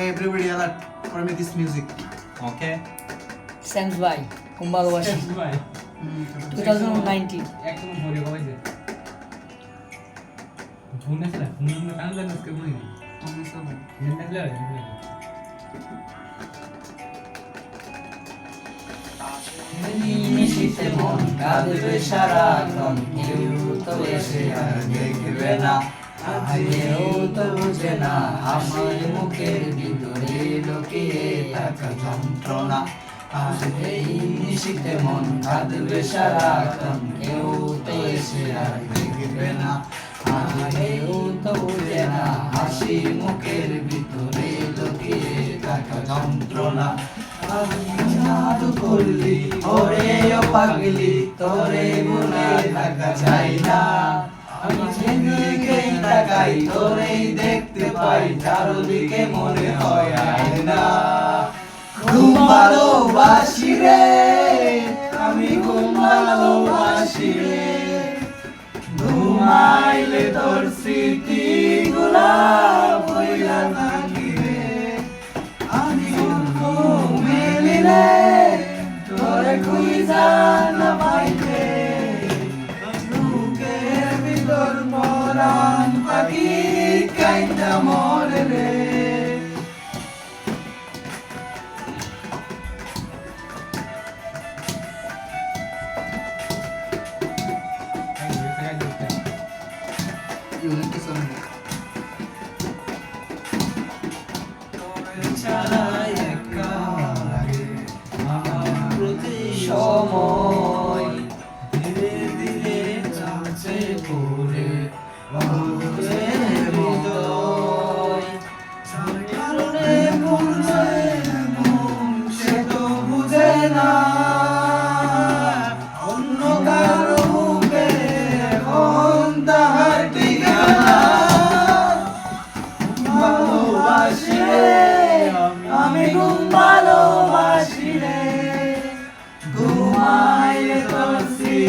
Okay, everybody alert. For me this music. ভাই কম ভালোবাসি ভাই টু থাউজেন্ড নাইনটিন একদম ভরে ফোন আছে না ফোন আমরা কান জানাস কে বলি মন কাঁদবে সারাক্ষণ কেউ তো এসে আর দেখবে না। কেউ তো বুঝে না আমার মুখের ভিতরে লুকিয়ে থাকা যন্ত্রণা। আর এই নিশিতে মন কেউ তো এসে বুঝে না হাসি মুখের ভিতরে লুকিয়ে থাকা যন্ত্রণা জাদু করলি, ওরে পাগলি, তোরে মনে থাকা চাই না। আমি যেদিকেই তাকাই তোরেই দেখতে পাই, চারদিকে মনে হয় আয়না। ঘুম ভালোবাসি রে, আমি ঘুম ভালোবাসি রে। ঘুমাইলে তোর স্মৃতি গোলাপ হইয়া থাকি রে। আমি রে, তোরে খুঁজা সময়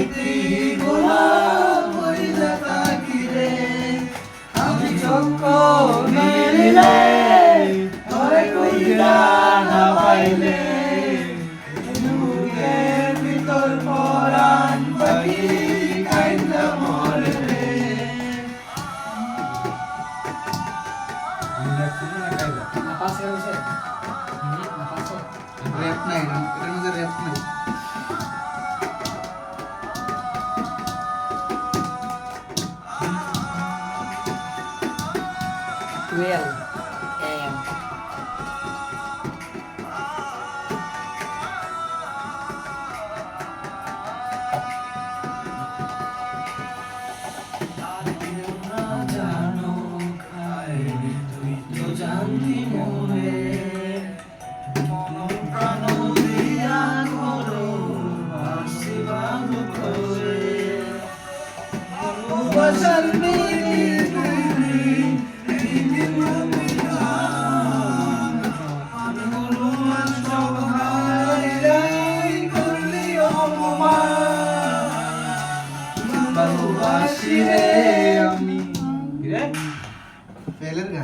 স্মৃতি গোলাপ হইলে থাকি আমি চক্ষু মেলিলে তোরে কইরা না পাইলে বুকের ভিতর পরাণ পাখি কাইন্দা মরে পাশে রয়েছে পাশে Rap নাই, এটার মধ্যে rap নাই। 12. చేయలేదుగా